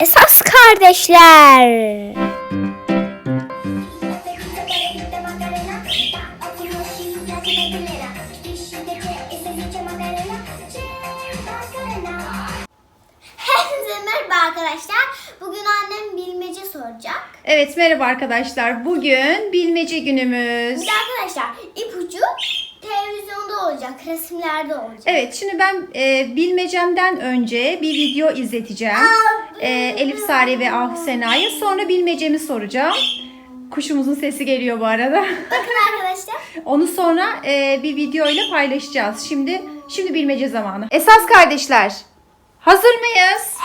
Esas kardeşler. Merhaba arkadaşlar. Bugün annem bilmece soracak. Evet merhaba arkadaşlar. Bugün bilmece günümüz. Şimdi arkadaşlar ipucu olacak, resimlerde olacak. Evet şimdi ben e, bilmecemden önce bir video izleteceğim. E, Elif Sare ve Ah Sena'ya sonra bilmecemi soracağım. Kuşumuzun sesi geliyor bu arada. Bakın arkadaşlar. Onu sonra e, bir video ile paylaşacağız. Şimdi şimdi bilmece zamanı. Esas kardeşler hazır mıyız?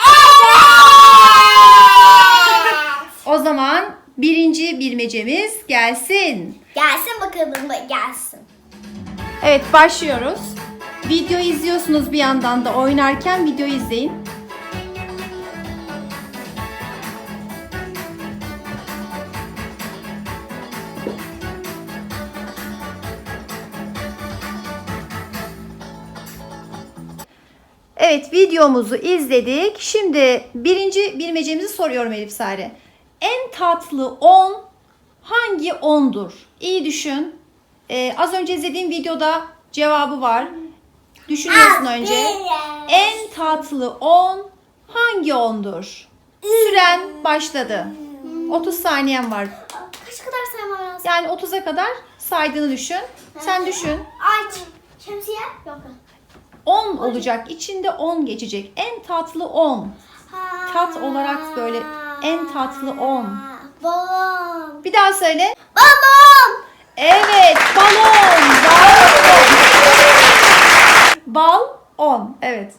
O zaman birinci bilmecemiz gelsin. Gelsin bakalım gelsin. Evet başlıyoruz. Video izliyorsunuz bir yandan da oynarken video izleyin. Evet videomuzu izledik. Şimdi birinci bilmecemizi soruyorum Elif Sare. En tatlı 10 hangi 10'dur? İyi düşün. Ee, az önce izlediğim videoda cevabı var. Düşünüyorsun önce. En tatlı 10 hangi 10'dur? Süren başladı. 30 saniyen var. Kaç kadar saymam lazım? Yani 30'a kadar saydığını düşün. Sen düşün. Aç. Şemsiye? Yok. 10 olacak. İçinde 10 geçecek. En tatlı 10. Tat olarak böyle en tatlı 10. Balon. Bir daha söyle. Balon. Evet, balon. Bal 10. Bal 10. Evet.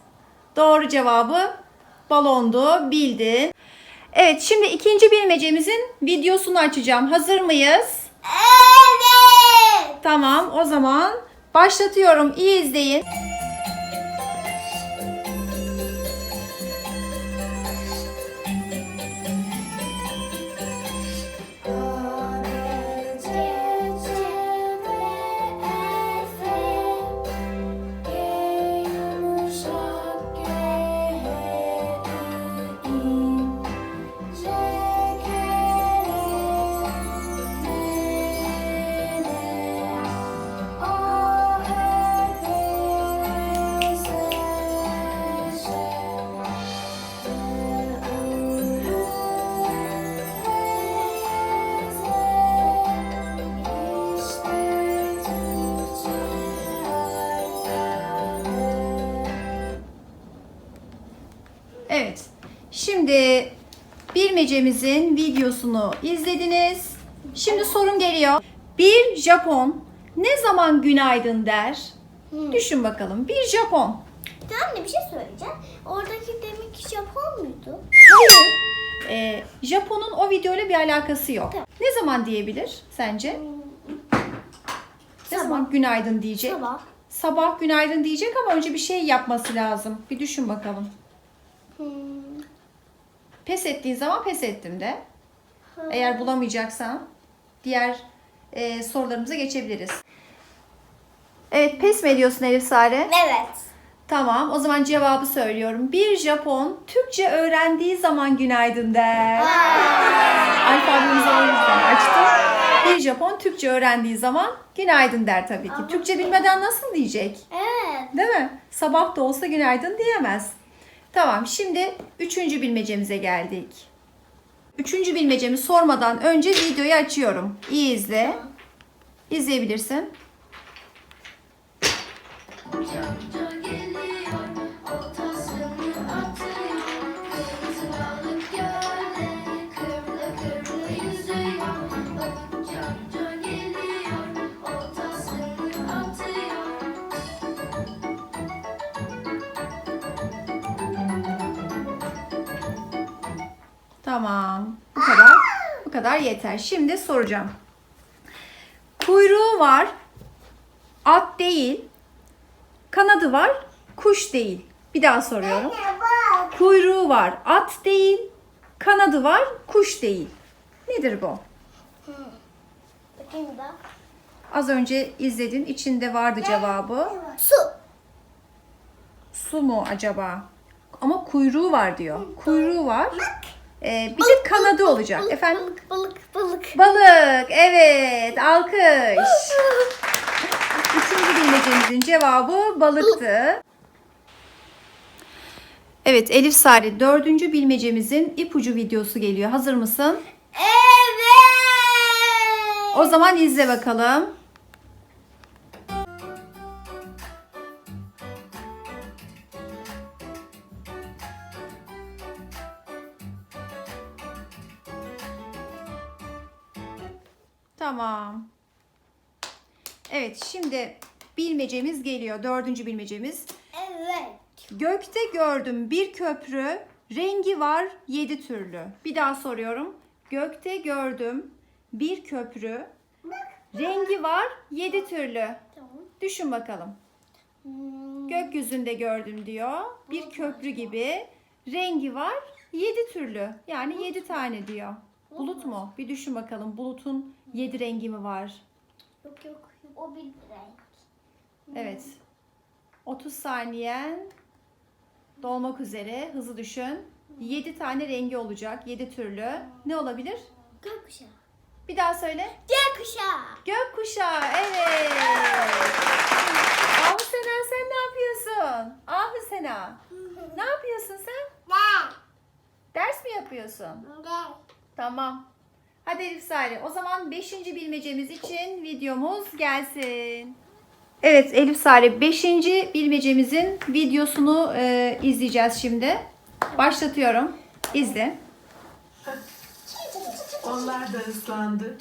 Doğru cevabı balondu. Bildin. Evet, şimdi ikinci bilmecemizin videosunu açacağım. Hazır mıyız? Evet. Tamam, o zaman başlatıyorum. İyi izleyin. Bilmecemizin videosunu izlediniz. Şimdi sorum geliyor. Bir Japon ne zaman günaydın der? Düşün bakalım. Bir Japon. Tamam bir şey söyleyeceğim. Oradaki demek ki Japon muydu? Hayır. Ee, Japon'un o videoyla bir alakası yok. Tamam. Ne zaman diyebilir sence? Ne Sabah. zaman günaydın diyecek? Sabah. Sabah günaydın diyecek ama önce bir şey yapması lazım. Bir düşün bakalım. Hmm. Pes ettiğin zaman pes ettim de. Eğer bulamayacaksan diğer e, sorularımıza geçebiliriz. Evet pes mi ediyorsun Elif Sare? Evet. Tamam o zaman cevabı söylüyorum. Bir Japon Türkçe öğrendiği zaman günaydın der. Alfabemizi o yüzden açtım. Bir Japon Türkçe öğrendiği zaman günaydın der tabii ki. Türkçe bilmeden nasıl diyecek? Evet. Değil mi? Sabah da olsa günaydın diyemez. Tamam şimdi üçüncü bilmecemize geldik. Üçüncü bilmecemi sormadan önce videoyu açıyorum. İyi izle. İzleyebilirsin. Tamam. Bu kadar. Bu kadar yeter. Şimdi soracağım. Kuyruğu var. At değil. Kanadı var. Kuş değil. Bir daha soruyorum. Kuyruğu var. At değil. Kanadı var. Kuş değil. Nedir bu? Bakayım da. Az önce izledin. İçinde vardı cevabı. Su. Su mu acaba? ama kuyruğu var diyor. Kuyruğu var. Ee, bir de kanadı olacak. Efendim? Balık balık balık. Balık. Evet. Alkış. Üçüncü bilmecemizin cevabı balıktı. Evet Elif Sari dördüncü bilmecemizin ipucu videosu geliyor. Hazır mısın? Evet. O zaman izle bakalım. Tamam. Evet şimdi bilmecemiz geliyor. Dördüncü bilmecemiz. Evet. Gökte gördüm bir köprü, rengi var yedi türlü. Bir daha soruyorum. Gökte gördüm bir köprü, rengi var yedi türlü. Düşün bakalım. Hmm, Gökyüzünde gördüm diyor. Bir köprü gibi. Rengi var yedi türlü. Yani yedi tane diyor. Bulut mu? Bir düşün bakalım. Bulutun yedi rengi mi var? Yok yok. O bir renk. Evet. 30 saniyen dolmak üzere. Hızlı düşün. 7 tane rengi olacak. 7 türlü. Ne olabilir? Gökkuşağı. Bir daha söyle. Gökkuşağı. Gökkuşağı. Evet. Ahu Sena sen ne yapıyorsun? Ahu Sena. Ne yapıyorsun sen? Ne? Ders mi yapıyorsun? Ne? Tamam. Hadi Elif Sare. O zaman 5. bilmecemiz için videomuz gelsin. Evet Elif Sare 5. bilmecemizin videosunu e, izleyeceğiz şimdi. Başlatıyorum. İzle. Onlar da ıslandı.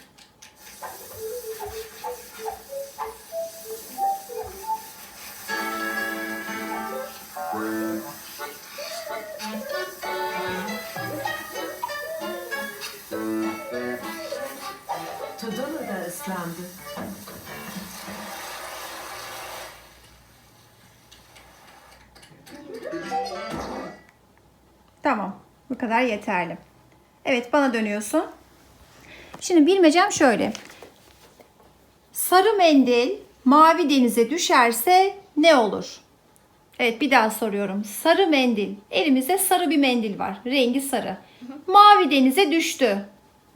Kadar yeterli. Evet bana dönüyorsun. Şimdi bilmecem şöyle. Sarı mendil mavi denize düşerse ne olur? Evet bir daha soruyorum. Sarı mendil. Elimizde sarı bir mendil var. Rengi sarı. Mavi denize düştü.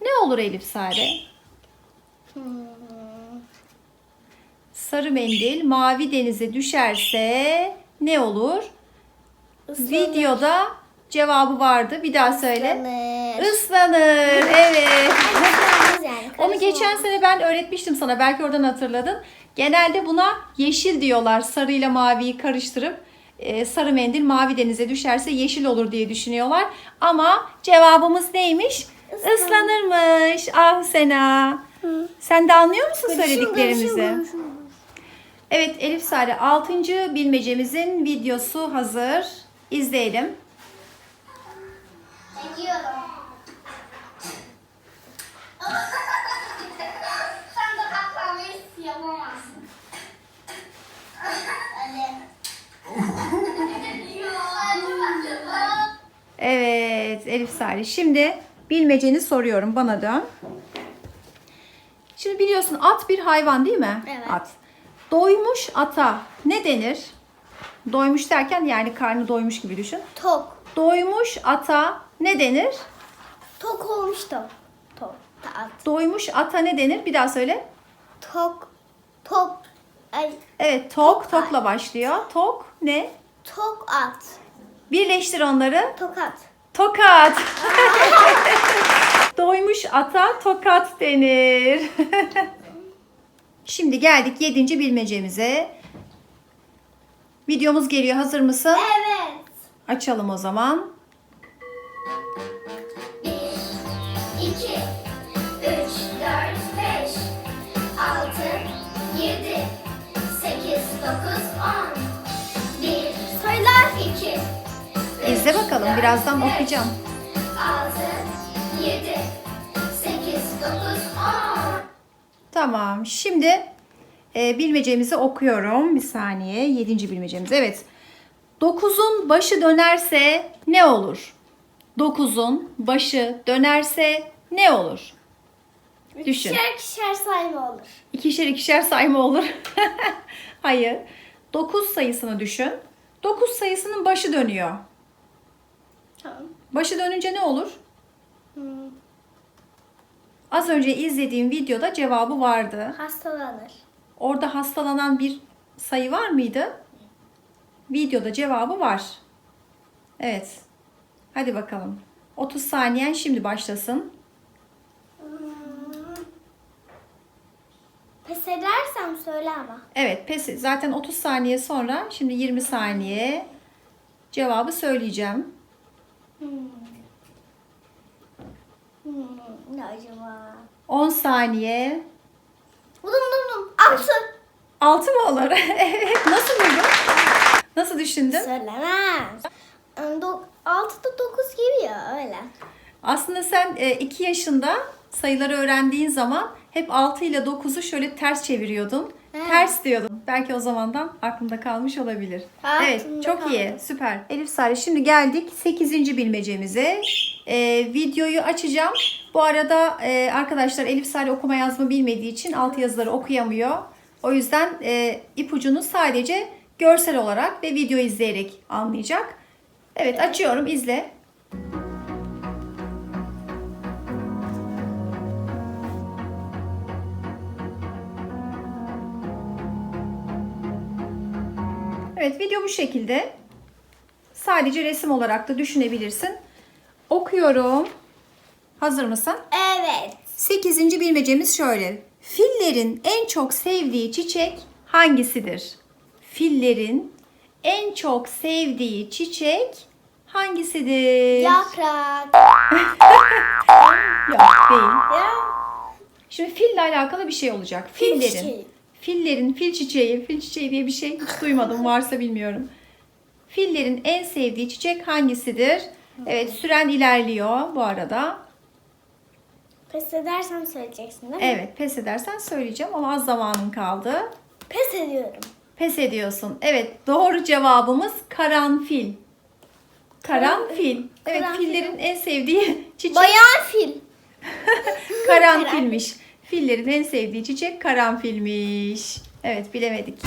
Ne olur Elif Sare? Sarı mendil mavi denize düşerse ne olur? Videoda cevabı vardı. Bir daha söyle. Islanır. Islanır. Evet. Yani. Onu geçen sene ben öğretmiştim sana. Belki oradan hatırladın. Genelde buna yeşil diyorlar. Sarıyla maviyi karıştırıp e, sarı mendil mavi denize düşerse yeşil olur diye düşünüyorlar. Ama cevabımız neymiş? Islanırmış. Ah Sena. Sen de anlıyor musun söylediklerimizi? Evet Elif Sare 6. bilmecemizin videosu hazır. İzleyelim. Çekiyorum. Sen de yapamazsın. Hadi. Evet Elif Sare. Şimdi bilmeceni soruyorum. Bana dön. Şimdi biliyorsun at bir hayvan değil mi? Evet. At. Doymuş ata ne denir? Doymuş derken yani karnı doymuş gibi düşün. Tok. Doymuş ata ne denir? Tok olmuş tok. Tok. At. Doymuş ata ne denir? Bir daha söyle. Tok. Tok. Ay. Evet tok Tok. tokla başlıyor. Tok ne? Tok at. Birleştir onları. Tokat. Tokat. Doymuş ata tokat denir. Şimdi geldik yedinci bilmecemize. Videomuz geliyor. Hazır mısın? Evet. Açalım o zaman. Bakalım. Birazdan okuyacağım. altı, yedi, sekiz, dokuz, on. Tamam. Şimdi e, bilmecemizi okuyorum. Bir saniye. Yedinci bilmecemiz. Evet. Dokuzun başı dönerse ne olur? Dokuzun başı dönerse ne olur? Düşün. İkişer kişer sayma olur. İkişer ikişer sayma olur. Hayır. 9 sayısını düşün. 9 sayısının başı dönüyor. Tamam. Başı dönünce ne olur? Hmm, Az önce izlediğim videoda cevabı vardı. hastalanır. Orada hastalanan bir sayı var mıydı? Videoda cevabı var. Evet. Hadi bakalım. 30 saniyen şimdi başlasın. Pes edersem söyle ama. Evet, pes. Zaten 30 saniye sonra şimdi 20 saniye cevabı söyleyeceğim. Hmm, ne acaba? 10 saniye. Buldum buldum. Altı. 6 mı olur? Nasıl buldun? Nasıl düşündün? Söylemez. Do- Altıda dokuz gibi ya öyle. Aslında sen 2 yaşında sayıları öğrendiğin zaman hep 6 ile 9'u şöyle ters çeviriyordun. Ters diyordun. Belki o zamandan aklında kalmış olabilir. Aklımda evet, çok kaldı. iyi. Süper. Elif Sare şimdi geldik 8. bilmecemize. Ee, videoyu açacağım. Bu arada e, arkadaşlar Elif Sare okuma yazma bilmediği için alt yazıları okuyamıyor. O yüzden e, ipucunu sadece görsel olarak ve video izleyerek anlayacak. Evet açıyorum izle. Evet video bu şekilde. Sadece resim olarak da düşünebilirsin. Okuyorum. Hazır mısın? Evet. 8. bilmecemiz şöyle. Fillerin en çok sevdiği çiçek hangisidir? Fillerin en çok sevdiği çiçek hangisidir? Yaprak. Yok değil. Ya. Şimdi fille alakalı bir şey olacak. Fillerin. çiçeği. Fillerin fil çiçeği, fil çiçeği diye bir şey hiç duymadım. Varsa bilmiyorum. Fillerin en sevdiği çiçek hangisidir? Evet süren ilerliyor bu arada. Pes edersem söyleyeceksin değil mi? Evet pes edersen söyleyeceğim ama az zamanın kaldı. Pes ediyorum. Pes ediyorsun. Evet doğru cevabımız karanfil. Karanfil. Evet Karanfil. fillerin en sevdiği çiçek Bayan fil. karanfilmiş. Fillerin en sevdiği çiçek karanfilmiş. Evet bilemedik.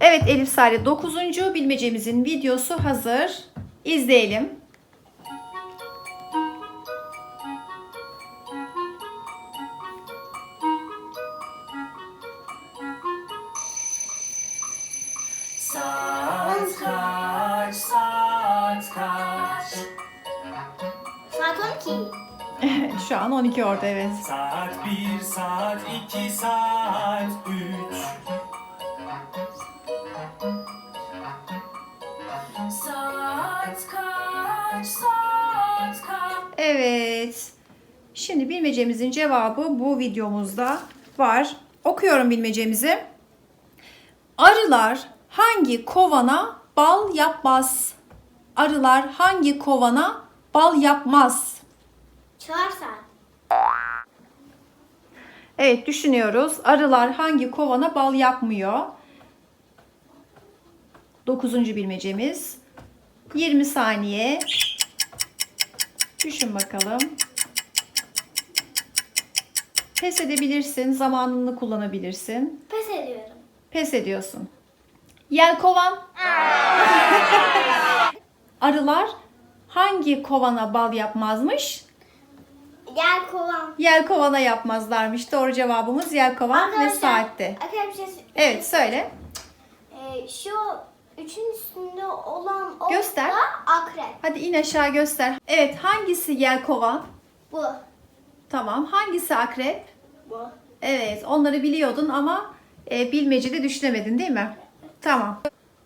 Evet Elif Sare 9. bilmecemizin videosu hazır. İzleyelim. Şu an 12 orada evet. Saat bir, saat iki, saat üç. Saat kaç, saat kaç? Evet. Şimdi bilmecemizin cevabı bu videomuzda var. Okuyorum bilmecemizi. Arılar hangi kovana bal yapmaz? Arılar hangi kovana bal yapmaz? Çağır saat. Evet düşünüyoruz. Arılar hangi kovana bal yapmıyor? Dokuzuncu bilmecemiz. 20 saniye. Düşün bakalım. Pes edebilirsin. Zamanını kullanabilirsin. Pes ediyorum. Pes ediyorsun. Yelkovan. Arılar hangi kovana bal yapmazmış? Gel kovan. Yelkovana yapmazlarmış. Doğru cevabımız yelkovan ve saatte. Arkadaşlar şey Evet söyle. Ee, şu üçün üstünde olan o Göster. da akrep. Hadi in aşağı göster. Evet hangisi yelkovan? Bu. Tamam. Hangisi akrep? Bu. Evet onları biliyordun ama e, bilmecede düşünemedin değil mi? Tamam.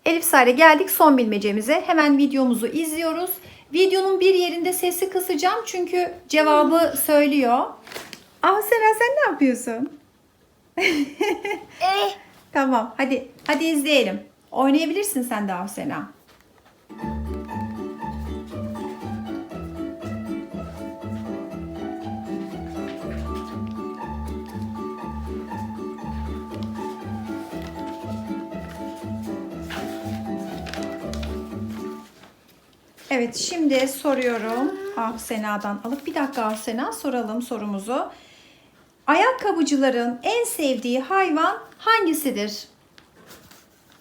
Elif Sare geldik son bilmecemize. Hemen videomuzu izliyoruz. Videonun bir yerinde sesi kısacağım çünkü cevabı söylüyor. Ah Sena sen ne yapıyorsun? Eh. Tamam hadi hadi izleyelim. Oynayabilirsin sen de Sena. Evet şimdi soruyorum Ah Sena'dan alıp bir dakika Ah Sena soralım sorumuzu. Ayakkabıcıların en sevdiği hayvan hangisidir?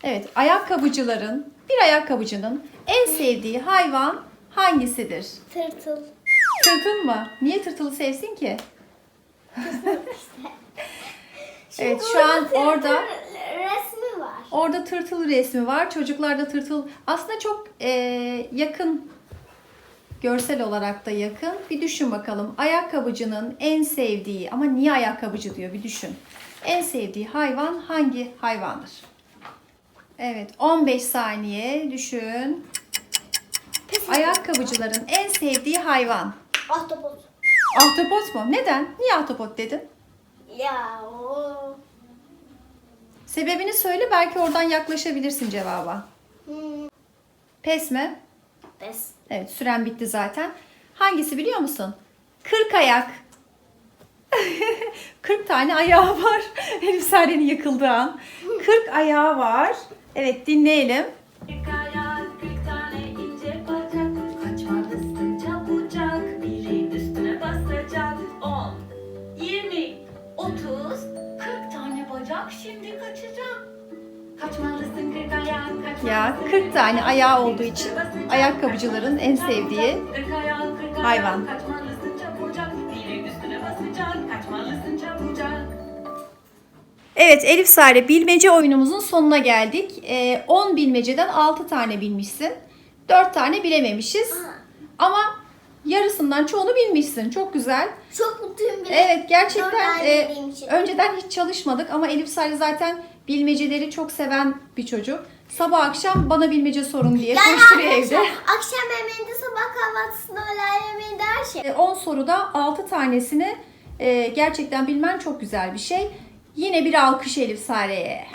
Evet ayakkabıcıların Bir ayakkabıcının en sevdiği hayvan hangisidir? Tırtıl. Tırtıl mı? Niye tırtılı sevsin ki? evet şu an orada resmi var. Orada tırtıl resmi var. Çocuklarda tırtıl aslında çok e, yakın görsel olarak da yakın. Bir düşün bakalım. Ayakkabıcının en sevdiği ama niye ayakkabıcı diyor bir düşün. En sevdiği hayvan hangi hayvandır? Evet 15 saniye düşün. Ayakkabıcıların en sevdiği hayvan. Ahtapot. Ahtapot mu? Neden? Niye ahtapot dedin? Ya o. Sebebini söyle belki oradan yaklaşabilirsin cevaba. Hmm. Pes mi? Pes. Evet süren bitti zaten. Hangisi biliyor musun? Kırk ayak. 40 tane ayağı var. Elif Sare'nin yıkıldığı an. 40 ayağı var. Evet dinleyelim. Kırk kaçmalısın Ya, kırk 40 tane ayağı olduğu için ayakkabıcıların en sevdiği hayvan. Evet Elif Sare bilmece oyunumuzun sonuna geldik. Ee, 10 bilmeceden 6 tane bilmişsin. 4 tane bilememişiz. Ama yarısından çoğunu bilmişsin. Çok güzel. Çok mutluyum bile. Evet gerçekten e, önceden hiç çalışmadık ama Elif Sare zaten bilmeceleri çok seven bir çocuk. Sabah akşam bana bilmece sorun diye Yani koşturuyor evde. arkadaşlar akşam yemeğinde, sabah kahvaltısında, öğlen yemeğinde her şey. E, 10 soruda 6 tanesini e, gerçekten bilmen çok güzel bir şey. Yine bir alkış Elif Sare'ye.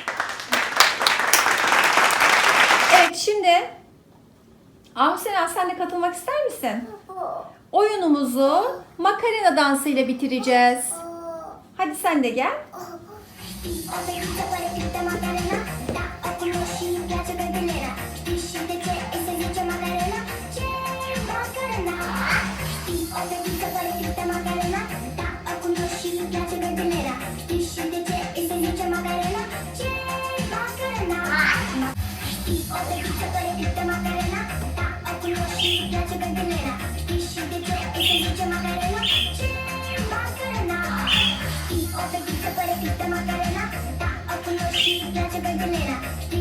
Evet şimdi Amsena sen de katılmak ister misin? Oyunumuzu Makarena dansıyla bitireceğiz. Hadi sen de gel. noche cantonera.